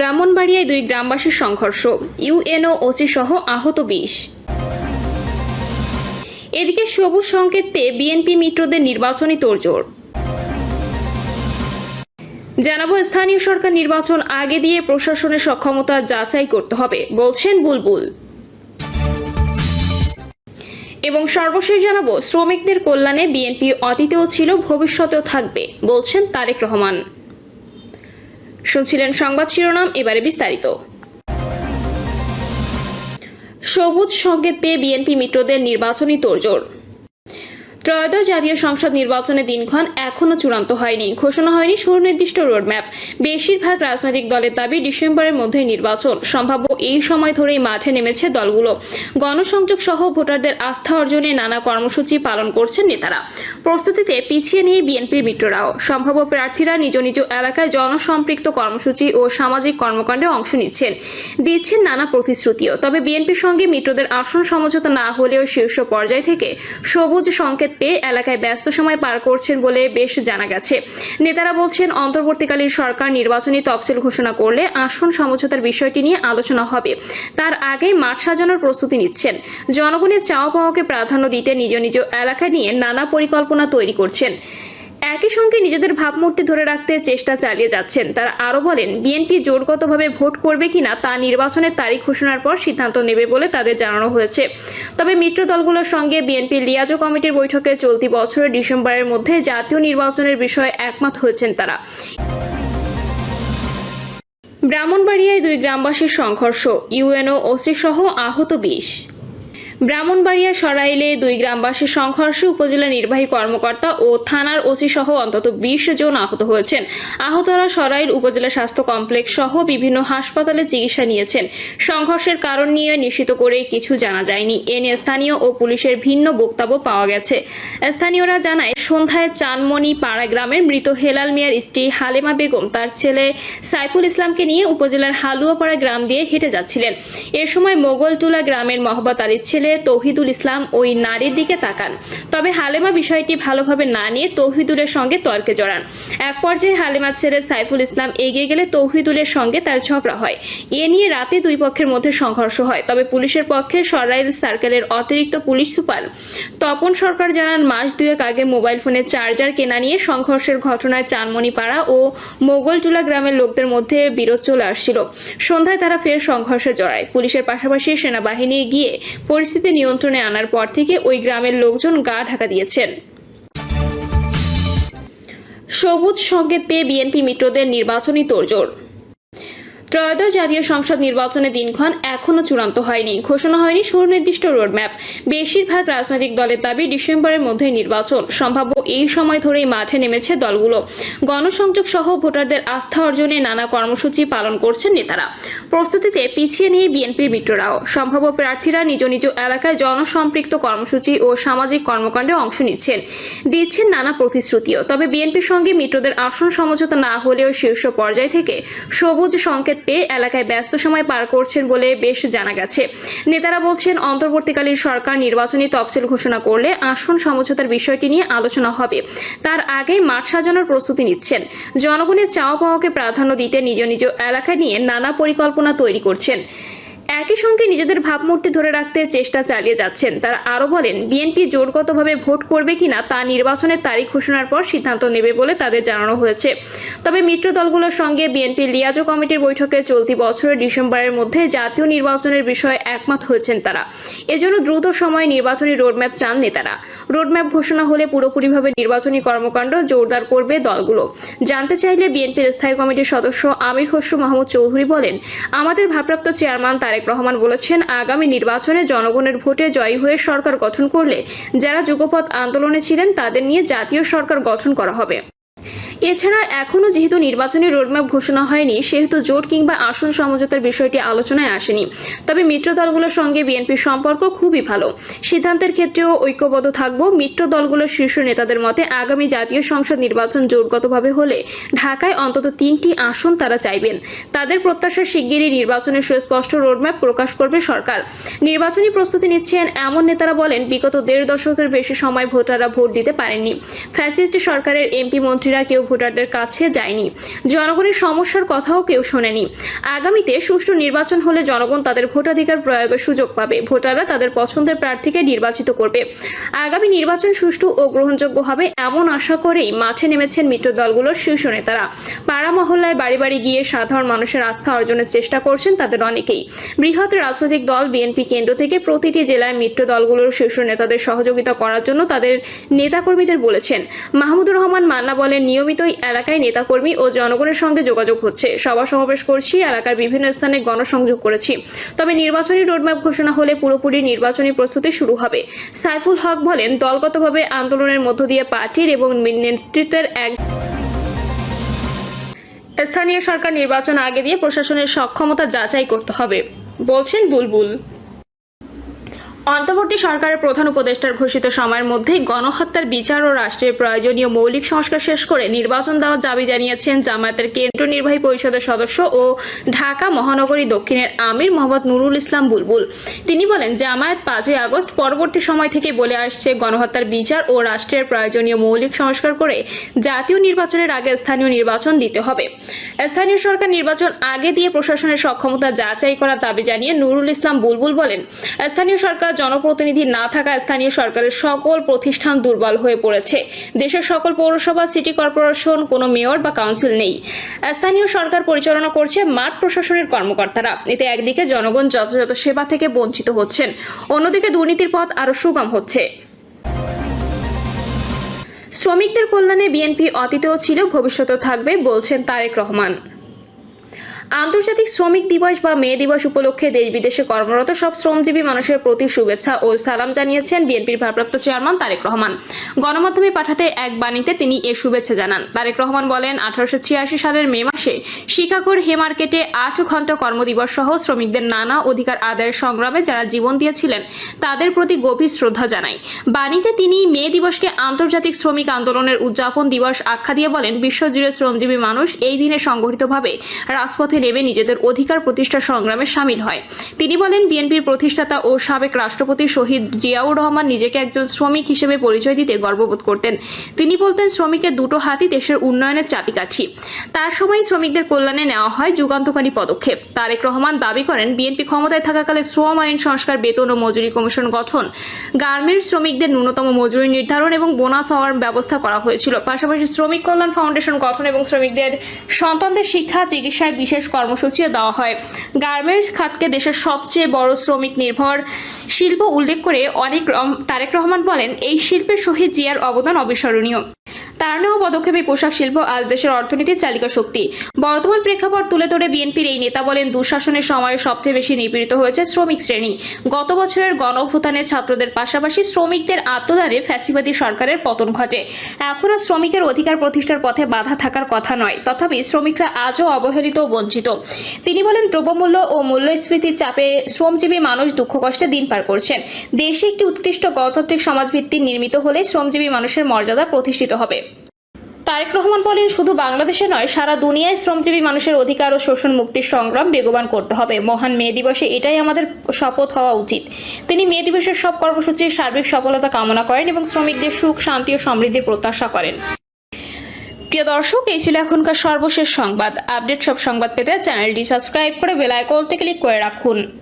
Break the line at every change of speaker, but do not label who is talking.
ব্রাহ্মণবাড়িয়ায় দুই গ্রামবাসীর সংঘর্ষ ইউএনও ওসি সহ আহত বিশ এদিকে সবুজ সংকেত পেয়ে বিএনপি মিত্রদের নির্বাচনী তোড়জোড় জানাবো স্থানীয় সরকার নির্বাচন আগে দিয়ে প্রশাসনের সক্ষমতা যাচাই করতে হবে বলছেন বুলবুল এবং সর্বশেষ জানাবো শ্রমিকদের কল্যাণে বিএনপি অতীতেও ছিল ভবিষ্যতেও থাকবে বলছেন তারেক রহমান শুনছিলেন সংবাদ শিরোনাম এবারে বিস্তারিত সবুজ সংকেত পেয়ে বিএনপি মিত্রদের নির্বাচনী তোড়জোড় ত্রয়োদশ জাতীয় সংসদ নির্বাচনের দিনক্ষণ এখনও চূড়ান্ত হয়নি ঘোষণা হয়নি সুনির্দিষ্ট রোডম্যাপ বেশিরভাগ রাজনৈতিক দলের দাবি ডিসেম্বরের মধ্যে নির্বাচন সম্ভাব্য এই সময় ধরেই মাঠে নেমেছে দলগুলো গণসংযোগ সহ ভোটারদের আস্থা অর্জনে নানা কর্মসূচি পালন করছেন নেতারা প্রস্তুতিতে পিছিয়ে নিয়ে বিএনপির মিত্ররাও সম্ভাব্য প্রার্থীরা নিজ নিজ এলাকায় জনসম্পৃক্ত কর্মসূচি ও সামাজিক কর্মকাণ্ডে অংশ নিচ্ছেন দিচ্ছেন নানা প্রতিশ্রুতিও তবে বিএনপির সঙ্গে মিত্রদের আসন সমঝোতা না হলেও শীর্ষ পর্যায় থেকে সবুজ সংকেত পেয়ে এলাকায় ব্যস্ত সময় পার করছেন বলে বেশ জানা গেছে নেতারা বলছেন অন্তর্বর্তীকালীন সরকার নির্বাচনী তফসিল ঘোষণা করলে আসন সমঝোতার বিষয়টি নিয়ে আলোচনা হবে তার আগে মাঠ সাজানোর প্রস্তুতি নিচ্ছেন জনগণের চাওয়া পাওয়াকে প্রাধান্য দিতে নিজ নিজ এলাকা নিয়ে নানা পরিকল্পনা তৈরি করছেন একই সঙ্গে নিজেদের ভাবমূর্তি ধরে রাখতে চেষ্টা চালিয়ে যাচ্ছেন তারা আরও বলেন বিএনপি জোরগতভাবে ভোট করবে কিনা তা নির্বাচনের তারিখ ঘোষণার পর সিদ্ধান্ত নেবে বলে তাদের জানানো হয়েছে তবে মিত্র দলগুলোর সঙ্গে বিএনপি লিয়াজো কমিটির বৈঠকে চলতি বছরের ডিসেম্বরের মধ্যে জাতীয় নির্বাচনের বিষয়ে একমত হয়েছেন তারা ব্রাহ্মণবাড়িয়ায় দুই গ্রামবাসীর সংঘর্ষ ইউএনও ওসি সহ আহত বিশ ব্রাহ্মণবাড়িয়া সরাইলে দুই গ্রামবাসীর সংঘর্ষে উপজেলা নির্বাহী কর্মকর্তা ও থানার ওসি সহ অন্তত বিশ জন আহত হয়েছেন আহতরা সরাইল উপজেলা স্বাস্থ্য কমপ্লেক্স সহ বিভিন্ন হাসপাতালে চিকিৎসা নিয়েছেন সংঘর্ষের কারণ নিয়ে নিশ্চিত করে কিছু জানা যায়নি এ নিয়ে স্থানীয় ও পুলিশের ভিন্ন বক্তব্য পাওয়া গেছে স্থানীয়রা জানায় সন্ধ্যায় চানমনি পাড়া গ্রামের মৃত হেলাল মিয়ার স্ত্রী হালেমা বেগম তার ছেলে সাইফুল ইসলামকে নিয়ে উপজেলার হালুয়াপাড়া গ্রাম দিয়ে হেঁটে যাচ্ছিলেন এ সময় মোগলটুলা গ্রামের মহব্বত আলীর ছেলে তৌহিদুল ইসলাম ওই নারীর দিকে তাকান তবে হালেমা বিষয়টি ভালোভাবে না নিয়ে তৌহিদুলের সঙ্গে তর্কে জড়ান এক পর্যায়ে হালেমা ছেড়ে সাইফুল ইসলাম এগিয়ে গেলে তৌহিদুলের সঙ্গে তার ঝগড়া হয় এ নিয়ে রাতে দুই পক্ষের মধ্যে সংঘর্ষ হয় তবে পুলিশের পক্ষে সরাইল সার্কেলের অতিরিক্ত পুলিশ সুপার তপন সরকার জানান মাস দুয়েক আগে মোবাইল ফোনে চার্জার কেনা নিয়ে সংঘর্ষের ঘটনায় চানমণিপাড়া ও মোগলটুলা গ্রামের লোকদের মধ্যে বিরোধ চলে আসছিল সন্ধ্যায় তারা ফের সংঘর্ষে জড়ায় পুলিশের পাশাপাশি সেনাবাহিনী গিয়ে পরিস্থিতি পরিস্থিতি নিয়ন্ত্রণে আনার পর থেকে ওই গ্রামের লোকজন গা ঢাকা দিয়েছেন সবুজ সংকেত পেয়ে বিএনপি মিত্রদের নির্বাচনী তোড়জোড় ত্রয়োদশ জাতীয় সংসদ নির্বাচনে দিনক্ষণ এখনও চূড়ান্ত হয়নি ঘোষণা হয়নি সুনির্দিষ্ট রোডম্যাপ বেশিরভাগ রাজনৈতিক দলের দাবি ডিসেম্বরের মধ্যে নির্বাচন সম্ভাব্য এই সময় ধরেই মাঠে নেমেছে দলগুলো গণসংযোগ সহ ভোটারদের আস্থা অর্জনে নানা কর্মসূচি পালন করছেন নেতারা প্রস্তুতিতে পিছিয়ে নিয়ে বিএনপির মিত্ররাও সম্ভাব্য প্রার্থীরা নিজ নিজ এলাকায় জনসম্পৃক্ত কর্মসূচি ও সামাজিক কর্মকাণ্ডে অংশ নিচ্ছেন দিচ্ছেন নানা প্রতিশ্রুতিও তবে বিএনপির সঙ্গে মিত্রদের আসন সমঝোতা না হলেও শীর্ষ পর্যায় থেকে সবুজ সংকেত পেয়ে এলাকায় ব্যস্ত সময় পার করছেন বলে বেশ জানা গেছে নেতারা বলছেন অন্তর্বর্তীকালীন সরকার নির্বাচনী তফসিল ঘোষণা করলে আসন সমঝোতার বিষয়টি নিয়ে আলোচনা হবে তার আগে মাঠ সাজানোর প্রস্তুতি নিচ্ছেন জনগণের চাওয়া পাওয়াকে প্রাধান্য দিতে নিজ নিজ এলাকা নিয়ে নানা পরিকল্পনা তৈরি করছেন একই সঙ্গে নিজেদের ভাবমূর্তি ধরে রাখতে চেষ্টা চালিয়ে যাচ্ছেন তারা আরো বলেন বিএনপি জোরগতভাবে ভোট করবে কিনা তা নির্বাচনের তারিখ ঘোষণার পর সিদ্ধান্ত নেবে বলে তাদের জানানো হয়েছে তবে মিত্র দলগুলোর সঙ্গে বিএনপি লিয়াজো কমিটির বৈঠকে চলতি বছরের ডিসেম্বরের মধ্যে জাতীয় নির্বাচনের বিষয়ে একমত হয়েছেন তারা এজন্য দ্রুত সময়ে নির্বাচনী রোডম্যাপ চান নেতারা রোডম্যাপ ঘোষণা হলে পুরোপুরিভাবে নির্বাচনী কর্মকাণ্ড জোরদার করবে দলগুলো জানতে চাইলে বিএনপির স্থায়ী কমিটির সদস্য আমির খসরু মাহমুদ চৌধুরী বলেন আমাদের ভারপ্রাপ্ত চেয়ারম্যান তার তারেক রহমান বলেছেন আগামী নির্বাচনে জনগণের ভোটে জয়ী হয়ে সরকার গঠন করলে যারা যুগপথ আন্দোলনে ছিলেন তাদের নিয়ে জাতীয় সরকার গঠন করা হবে এছাড়া এখনও যেহেতু নির্বাচনী রোডম্যাপ ঘোষণা হয়নি সেহেতু জোট কিংবা আসন সমঝোতার বিষয়টি আলোচনায় আসেনি তবে মিত্র দলগুলোর সঙ্গে বিএনপির সম্পর্ক খুবই ভালো সিদ্ধান্তের ক্ষেত্রেও ঐক্যবদ্ধ থাকব মিত্র দলগুলোর শীর্ষ নেতাদের মতে আগামী জাতীয় সংসদ নির্বাচন জোটগতভাবে হলে ঢাকায় অন্তত তিনটি আসন তারা চাইবেন তাদের প্রত্যাশা শিগগিরই নির্বাচনের সুস্পষ্ট রোডম্যাপ প্রকাশ করবে সরকার নির্বাচনী প্রস্তুতি নিচ্ছেন এমন নেতারা বলেন বিগত দেড় দশকের বেশি সময় ভোটাররা ভোট দিতে পারেননি ফ্যাসিস্ট সরকারের এমপি মন্ত্রীরা কেউ ভোটারদের কাছে যায়নি জনগণের সমস্যার কথাও কেউ শোনেনি আগামীতে সুষ্ঠু নির্বাচন হলে জনগণ তাদের ভোটাধিকার প্রয়োগের সুযোগ পাবে ভোটাররা তাদের পছন্দের প্রার্থীকে নির্বাচিত করবে আগামী নির্বাচন সুষ্ঠু ও গ্রহণযোগ্য হবে এমন আশা করেই মাঠে নেমেছেন মিত্র দলগুলোর শীর্ষ নেতারা পাড়া মহল্লায় বাড়ি বাড়ি গিয়ে সাধারণ মানুষের আস্থা অর্জনের চেষ্টা করছেন তাদের অনেকেই বৃহৎ রাজনৈতিক দল বিএনপি কেন্দ্র থেকে প্রতিটি জেলায় মিত্র দলগুলোর শীর্ষ নেতাদের সহযোগিতা করার জন্য তাদের নেতাকর্মীদের বলেছেন মাহমুদুর রহমান মান্না বলেন নিয়মিত নিয়মিত এলাকায় নেতাকর্মী ও জনগণের সঙ্গে যোগাযোগ হচ্ছে সভা সমাবেশ করছি এলাকার বিভিন্ন স্থানে গণসংযোগ করেছি তবে নির্বাচনী রোডম্যাপ ঘোষণা হলে পুরোপুরি নির্বাচনী প্রস্তুতি শুরু হবে সাইফুল হক বলেন দলগতভাবে আন্দোলনের মধ্য দিয়ে পার্টির এবং নেতৃত্বের এক স্থানীয় সরকার নির্বাচন আগে দিয়ে প্রশাসনের সক্ষমতা যাচাই করতে হবে বলছেন বুলবুল অন্তর্বর্তী সরকারের প্রধান উপদেষ্টার ঘোষিত সময়ের মধ্যেই গণহত্যার বিচার ও রাষ্ট্রের প্রয়োজনীয় মৌলিক সংস্কার শেষ করে নির্বাচন দেওয়ার দাবি জানিয়েছেন জামায়াতের কেন্দ্র নির্বাহী পরিষদের সদস্য ও ঢাকা মহানগরী দক্ষিণের আমির মোহাম্মদ নুরুল ইসলাম বুলবুল তিনি বলেন জামায়াত পাঁচই আগস্ট পরবর্তী সময় থেকে বলে আসছে গণহত্যার বিচার ও রাষ্ট্রের প্রয়োজনীয় মৌলিক সংস্কার করে জাতীয় নির্বাচনের আগে স্থানীয় নির্বাচন দিতে হবে স্থানীয় সরকার নির্বাচন আগে দিয়ে প্রশাসনের সক্ষমতা যাচাই করার দাবি জানিয়ে নুরুল ইসলাম বুলবুল বলেন স্থানীয় সরকার জনপ্রতিনিধি না থাকা স্থানীয় সরকারের সকল প্রতিষ্ঠান দুর্বল হয়ে পড়েছে দেশের সকল পৌরসভা সিটি কর্পোরেশন কোনো মেয়র বা কাউন্সিল নেই স্থানীয় সরকার পরিচালনা করছে মাঠ প্রশাসনের কর্মকর্তারা এতে একদিকে জনগণ যথাযথ সেবা থেকে বঞ্চিত হচ্ছেন অন্যদিকে দুর্নীতির পথ আরো সুগম হচ্ছে শ্রমিকদের কল্যাণে বিএনপি অতীতেও ছিল ভবিষ্যতেও থাকবে বলছেন তারেক রহমান আন্তর্জাতিক শ্রমিক দিবস বা মে দিবস উপলক্ষে দেশ বিদেশে কর্মরত সব শ্রমজীবী মানুষের প্রতি শুভেচ্ছা ও সালাম জানিয়েছেন বিএনপির ভারপ্রাপ্ত চেয়ারম্যান তারেক রহমান গণমাধ্যমে পাঠাতে এক বাণীতে তিনি এ শুভেচ্ছা জানান তারেক রহমান বলেন আঠারোশো সালের মে মাসে শিকাগোর হে মার্কেটে আট ঘন্টা কর্মদিবস সহ শ্রমিকদের নানা অধিকার আদায়ের সংগ্রামে যারা জীবন দিয়েছিলেন তাদের প্রতি গভীর শ্রদ্ধা জানাই বাণীতে তিনি মে দিবসকে আন্তর্জাতিক শ্রমিক আন্দোলনের উদযাপন দিবস আখ্যা দিয়ে বলেন বিশ্বজুড়ে শ্রমজীবী মানুষ এই দিনে সংগঠিতভাবে রাজপথে নেমে নিজেদের অধিকার প্রতিষ্ঠা সংগ্রামে সামিল হয় তিনি বলেন বিএনপির প্রতিষ্ঠাতা ও সাবেক রাষ্ট্রপতি শহীদ জিয়াউর রহমান নিজেকে একজন শ্রমিক হিসেবে পরিচয় দিতে গর্ববোধ করতেন তিনি বলতেন শ্রমিকের দুটো হাতই দেশের উন্নয়নের চাবিকাঠি তার সময় শ্রমিকদের কল্যাণে নেওয়া হয় যুগান্তকারী পদক্ষেপ তারেক রহমান দাবি করেন বিএনপি ক্ষমতায় থাকাকালে শ্রম আইন সংস্কার বেতন ও মজুরি কমিশন গঠন গার্মেন্টস শ্রমিকদের ন্যূনতম মজুরি নির্ধারণ এবং বোনাস হওয়ার ব্যবস্থা করা হয়েছিল পাশাপাশি শ্রমিক কল্যাণ ফাউন্ডেশন গঠন এবং শ্রমিকদের সন্তানদের শিক্ষা চিকিৎসায় বিশেষ কর্মসূচিও দেওয়া হয় গার্মেন্টস খাতকে দেশের সবচেয়ে বড় শ্রমিক নির্ভর শিল্প উল্লেখ করে অনেক তারেক রহমান বলেন এই শিল্পের শহীদ জিয়ার অবদান অবিস্মরণীয় তার নেওয়া পদক্ষেপে পোশাক শিল্প আজ দেশের অর্থনীতির চালিকা শক্তি বর্তমান প্রেক্ষাপট তুলে ধরে বিএনপির এই নেতা বলেন দুঃশাসনের সময় সবচেয়ে বেশি নিপীড়িত হয়েছে শ্রমিক শ্রেণী গত বছরের গণভূতানে ছাত্রদের পাশাপাশি শ্রমিকদের আত্মদানে ফ্যাসিবাদী সরকারের পতন ঘটে এখনও শ্রমিকের অধিকার প্রতিষ্ঠার পথে বাধা থাকার কথা নয় তথাপি শ্রমিকরা আজও অবহেলিত ও বঞ্চিত তিনি বলেন দ্রব্যমূল্য ও মূল্যস্ফীতির চাপে শ্রমজীবী মানুষ দুঃখ কষ্টে দিন পার করছেন দেশে একটি উৎকৃষ্ট গণতান্ত্রিক ভিত্তি নির্মিত হলে শ্রমজীবী মানুষের মর্যাদা প্রতিষ্ঠিত হবে তারেক রহমান বলেন শুধু বাংলাদেশে নয় সারা দুনিয়ায় শ্রমজীবী মানুষের অধিকার ও শোষণ মুক্তির সংগ্রাম বেগবান করতে হবে মহান মে দিবসে এটাই আমাদের শপথ হওয়া উচিত তিনি মে দিবসের সব কর্মসূচির সার্বিক সফলতা কামনা করেন এবং শ্রমিকদের সুখ শান্তি ও সমৃদ্ধির প্রত্যাশা করেন প্রিয় দর্শক এই ছিল এখনকার সর্বশেষ সংবাদ আপডেট সব সংবাদ পেতে চ্যানেলটি সাবস্ক্রাইব করে বেল আইকনটি ক্লিক করে রাখুন